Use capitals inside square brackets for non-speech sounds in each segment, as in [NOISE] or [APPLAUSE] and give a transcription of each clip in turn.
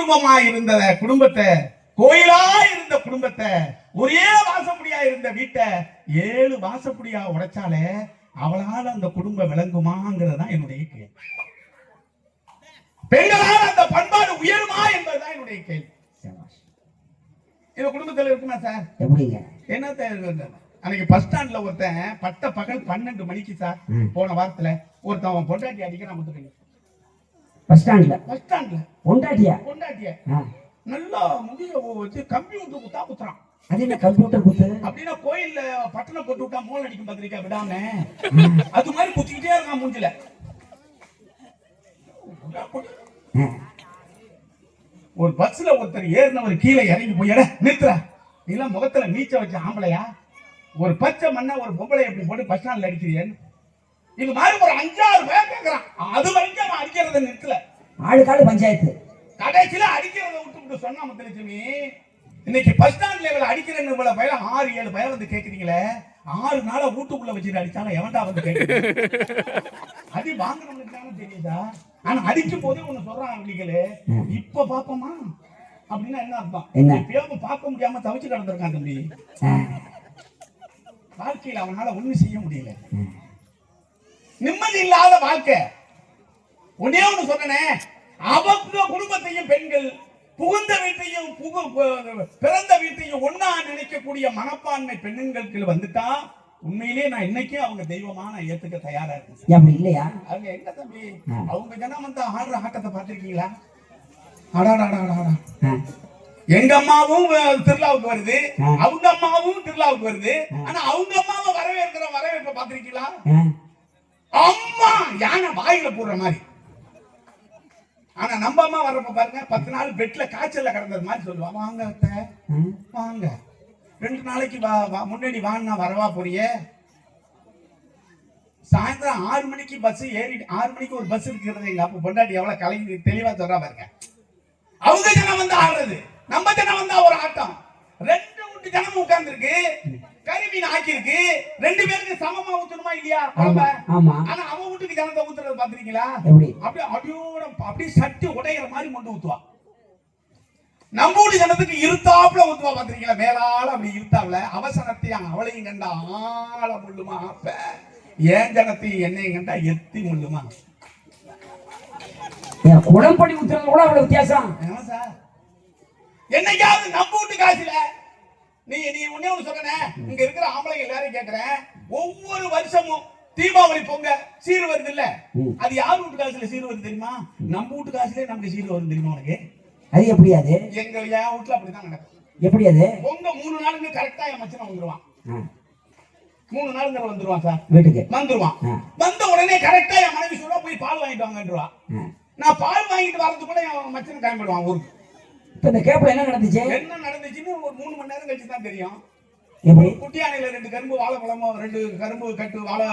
குடும்பமா இருந்த குடும்பத்தை கோயிலா இருந்த குடும்பத்தை ஒரே வாசப்படியா இருந்த வீட்டை ஏழு வாசப்படியா உடைச்சாலே அவளால அந்த குடும்பம் விளங்குமாங்கிறது தான் என்னுடைய கேள்வி. பெண்களால் அந்த பண்பாடு உயருமா என்பதுதான் என்னுடைய கேள்வி. இது குடும்பத்துல இருக்குமா சார்? எப்படிங்க? என்ன தேவை அன்னைக்கு பஸ் ஸ்டாண்ட்ல ஒருத்தன் பட்ட பகல் பன்னெண்டு மணிக்கு சார். போன வாரத்துல ஒருத்தன் பொண்டாட்டி அடிக்கிறான் முத்துக்கங்க பஸ் ஸ்டாண்ட்ல பஸ் ஸ்டாண்ட்ல பொண்டாட்டியா? பொண்டாட்டிய. நல்லா முடிய வச்சு கம்ப்யூட்டர் குத்தா குத்துறான். அது என்ன கம்ப்யூட்டர் குத்து? அப்படின்னா கோயில்ல பட்டணம் போட்டு விட்டா மோல் அடிக்கும் பாத்திரிக்கா விடாம? அது மாதிரி குத்திக்கிட்டே இருக்கான் மூஞ்சில. ஒரு பஸ்ல ஒருத்தர் ஏறினவர் கீழே இறங்கி போய் நிறுத்துற இதெல்லாம் முகத்துல மீச்ச வச்ச ஆம்பளையா? ஒரு பச்சை மண்ணை ஒரு பொம்பளை எப்படி போட்டு பஸ் ஸ்டாண்ட்ல அடிக்கிறீன்னு இது மாதிரி ஒரு அஞ்சாறு பேர் கேட்கறான் அது வரைக்கும் அவன் அடிக்கிறத நிறுத்தல. ஆளுக்காளு பஞ்சாயத்து. கடைசியில அடிக்கிறத விட்டு விட்டு சொன்னா முத்துலட்சுமி இன்னைக்கு பஸ் ஸ்டாண்ட் லெவல் அடிக்கிறேன்னு இவ்வளவு பயில ஆறு ஏழு பயில வந்து கேக்குறீங்களே? ஆறு நாளா வீட்டுக்குள்ள வச்சுட்டு அடிச்சாலும் எவன்டா வந்து கேட்குறது அடி தானே தெரியுதா? ஆனா அடிக்கும் போதே ஒண்ணு சொல்றான் அப்படிங்களே. இப்ப பாப்போமா? அப்படின்னா என்ன அர்த்தம்? எப்பயாவது பார்க்க முடியாம தவிச்சு கிடந்திருக்கான் தம்பி. வாழ்க்கையில அவனால ஒண்ணும் செய்ய முடியல. நிம்மதி இல்லாத வாழ்க்கை. ஒன்னே ஒண்ணு சொன்னனே அவங்க குடும்பத்தையும் பெண்கள் புகுந்த வீட்டையும் பிறந்த வீட்டையும் ஒண்ணா நினைக்கக்கூடிய மனப்பான்மை பெண்களுக்கு வந்துட்டா உண்மையிலே நான் இன்னைக்கும் அவங்க தெய்வமா நான் ஏத்துக்க தயாரா இருக்கேன் அப்படி இல்லையா? அவங்க எங்க தம்பி. அவங்க ஜனம் வந்து ஆடுற ஆட்டத்தை பார்த்திருக்கீங்களா? ஆ. எங்க அம்மாவும் திருவிழாவுக்கு வருது. அவங்க அம்மாவும் திருவிழாவுக்கு வருது. ஆனா அவங்க அம்மாவை வரவேற்கிற வரவேற்பை பார்த்திருக்கீங்களா. அம்மா யானை வாயில போடுற மாதிரி. ஆனா நம்ம அம்மா வர்றப்ப பாருங்க பத்து நாள் பெட்ல காய்ச்சல்ல கிடந்தது மாதிரி சொல்லுவா. வாங்க அத்தை. வாங்க. ரெண்டு நாளைக்கு வா முன்னாடி வான்னா வரவா போறிய? சாயந்தரம் ஆறு மணிக்கு பஸ் ஏறி ஆறு மணிக்கு ஒரு பஸ் இருக்கிறது எங்க அப்பா பொண்டாட்டி எவ்வளவு கலைஞி தெளிவா சொல்றா பாருங்க. அவங்க ஜனம் வந்து ஆடுறது. நம்ம ஜனம் வந்தா ஒரு ஆட்டம். ரெண்டு வீட்டு ஜனமும் உட்கார்ந்து இருக்கு கருமீன் ஆக்கியிருக்கு. ரெண்டு பேருக்கு சமமா இல்லையா குழம்பை? ஆமா. ஆனா அவன் வீட்டுக்கு ஜனத்தை ஊத்துறது பாத்திருக்கீங்களா எப்படி? அப்படியே அடியோட அப்படியே சட்டி உடையிற மாதிரி கொண்டு ஊத்துவா. நம்ம வீட்டு ஜனத்துக்கு இருத்தாப்புல ஊத்துவா பாத்திருக்கீங்களா மேலால அப்படி இருத்தாப்புல. அவளையும் கண்டா ஆள முள்ளுமா? அப்ப ஏன் ஜனத்தையும் என்னையும் கண்டா எத்தி முள்ளுமா? குளம்படி ஊத்துறது கூட அவ்வளவு வித்தியாசம்? சார். என்னைக்காவது நம்ம வீட்டு காசுல நீ நீ ஒண்ணே ஒண்ணு சொல்றனே? இங்க இருக்கிற ஆம்பளைங்க எல்லாரும் கேக்குறேன். ஒவ்வொரு வருஷமும் தீபாவளி பொங்க சீர் வருது இல்ல. அது யார் வீட்டு காசுல சீர் வருது தெரியுமா? நம்ம வீட்டு காசுலயே நமக்கு சீர் வருது தெரியுமா உனக்கு? அது எப்படி அது? எங்க என் வீட்டுல அப்படிதான் நடக்கும். எப்படி அது? பொங்க மூணு நாளுங்க கரெக்டா என் மச்சனை வந்துருவான். மூணு நாளுங்கிற வந்துருவான் சார். வீட்டுக்கு? வந்துருவான். வந்த உடனே கரெக்டா என் மனைவி சொல்லுவா போய் பால் வாங்கிட்டு வாங்கன்றவா. நான் பால் வாங்கிட்டு வரது கூட என் மச்சனை கிளம்பிடுவான் ஊருக்கு. இப்ப இந்த கேப்ல என்ன நடந்துச்சு? என்ன நடந்துச்சுன்னு ஒரு மூணு மணி நேரம் கழிச்சு தான் தெரியும். எப்படி? குட்டியானையில ரெண்டு கரும்பு வாழைப்பழமும் ரெண்டு கரும்பு கட்டு வாழை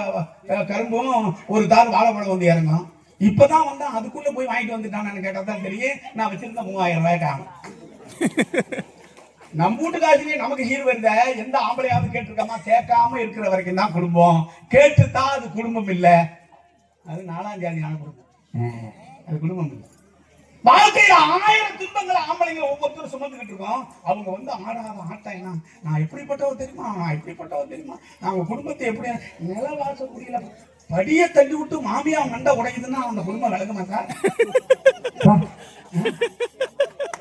கரும்பும் ஒரு தார் வாழைப்பழம் வந்து இறங்கும் இப்பதான் வந்தா அதுக்குள்ள போய் வாங்கிட்டு வந்துட்டானு கேட்டா தான் தெரியும். நான் வச்சிருந்த மூவாயிரம் ரூபாய் காணும் [LAUGHS] நம்ம வீட்டு காசுலயே நமக்கு ஹீர் வருத எந்த ஆம்பளையாவது கேட்டிருக்காமா கேட்காம இருக்கிற வரைக்கும் தான் குடும்பம். கேட்டுதான் அது குடும்பம் இல்ல. அது நாலாம் ஜாதியான குடும்பம். அது குடும்பம் இல்லை. வாழ்க்கையில ஆயிரம் துன்பங்களை ஆம்பளைங்க ஒவ்வொருத்தரும் சுமந்துக்கிட்டு இருக்கோம். அவங்க வந்து ஆடாத ஆட்டாயினா? நான் எப்படிப்பட்டவர் தெரியுமா? நான் எப்படிப்பட்டவர் தெரியுமா? நாங்க குடும்பத்தை எப்படி நில வாசக்கூடியில படிய தள்ளி விட்டு மாமியா மண்டை உடைக்குதுன்னா அந்த குடும்பம் விளக்குமா சார்.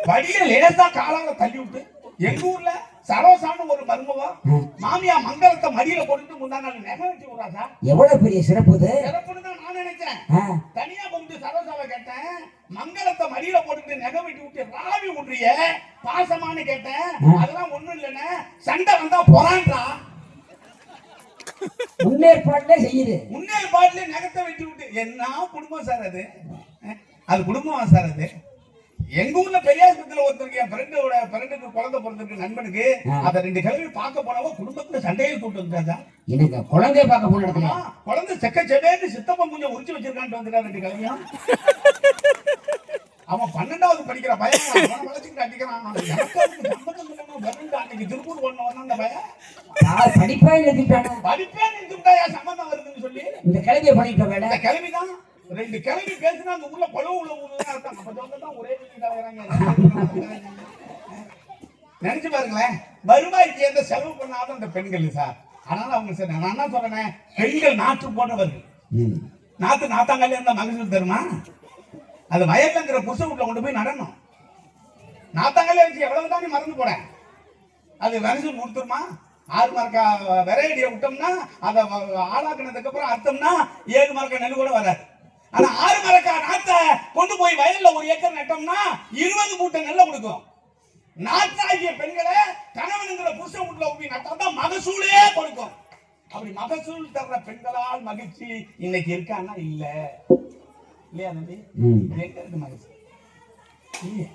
படிய லேசா காலால தள்ளி விட்டு எங்க ஊர்ல சரோசான்னு ஒரு மருமவா. மாமியா மங்களத்தை மடியில போட்டுட்டு முந்தா நாள் நெக வச்சு விடுறா சார். எவ்வளவு பெரிய சிறப்பு இது சிறப்புன்னு தான் நான் நினைச்சேன் ஆ. தனியா கொண்டு சரோசாவை கேட்டேன். மங்களத்தை மடியில போட்டுட்டு நெக வெட்டி விட்டு ராவி விடுறிய பாசமான்னு கேட்டேன். அதெல்லாம் ஒண்ணும் இல்லைன்னு சண்டை வந்தா பொறான்றா? முன்னேற்பாடுல செய்யுது. முன்னேறு பாட்டுல நகத்தை வெட்டி விட்டு. என்ன குடும்பம் சார் அது? அது குடும்பமா சார் அது? எங்க ஊர்ல பெரியாஸ்பத்திரியில ஒருத்தருக்கு என் ஃப்ரெண்டோட ஃப்ரெண்டுக்கு குழந்தை பிறந்திருக்கு நண்பனுக்கு. அத ரெண்டு கிழமை பார்க்க போனவோ குடும்பத்துல சண்டையை கூட்டு வந்துட்டாங்க எனக்கு குழந்தைய பார்க்க போன இடத்துல? குழந்தை செக்க செவேன்னு சித்தப்பன் கொஞ்சம் உரிச்சு வச்சிருக்கான்ட்டு வந்துட்டா ரெண்டு கிழமையும் அவன் பன்னெண்டாவது படிக்கிற பையன் வளர்ச்சிக்கிட்டு அடிக்கிறான். அன்னைக்கு திருப்பூர் கொண்டு வந்தான் அந்த பையன். படிப்பா எழுதிட்டானு படிப்பே நின்றுட்டா என் சம்மந்தம் வருதுன்னு சொல்லி. இந்த கிழவிய பண்ணிட்ட வேலை? கிழமைதான் ரெண்டு கிளம்பி பேசினா அந்த ஊர்ல பழுவு உள்ள ஊர் தான் அர்த்தம். அப்ப சொல்ல தான் ஒரே நினைச்சு பாருங்களேன். வருவாய்க்கு எந்த செலவு பண்ணாத அந்த பெண்கள் சார். அதனால அவங்க சரி நான் என்ன சொல்றேன் பெண்கள் நாட்டு போன்றவர்கள். நாத்து நாத்தாங்கல்ல இருந்தா மகசூல் தருமா அது வயல்லங்கிற புருஷ வீட்டுல கொண்டு போய் நடணும். நாத்தாங்கல்ல வச்சு எவ்வளவு தானே மறந்து போறேன்? அது மகசூல் கொடுத்துருமா ஆறு மரக்கா வெரைட்டியை விட்டோம்னா அதை ஆளாக்குனதுக்கு அப்புறம் அர்த்தம்னா ஏழு மரக்கா நெல் கூட வராது. ஆனா ஆறு மரக்கா நாத்தை கொண்டு போய் வயல்ல ஒரு ஏக்கர் நட்டோம்னா இருபது மூட்டை நெல்லை கொடுக்கும். நாட்டாகிய பெண்களை கணவனுங்கிற புருஷ வீட்டுல போய் நட்டாதான் மகசூலே கொடுக்கும். அப்படி மகசூல் தர்ற பெண்களால் மகிழ்ச்சி இன்னைக்கு இருக்கான்னா இல்ல. இல்லையா தம்பி? எங்க இருக்கு இல்லையே.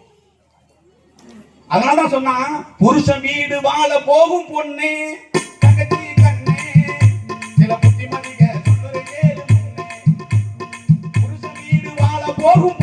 அதனாலதான் சொன்னா புருஷன் வீடு வாழ போகும் பொண்ணு தங்கச்சி கண்ணு. சில புத்திமதிக சொல்லுற போகும்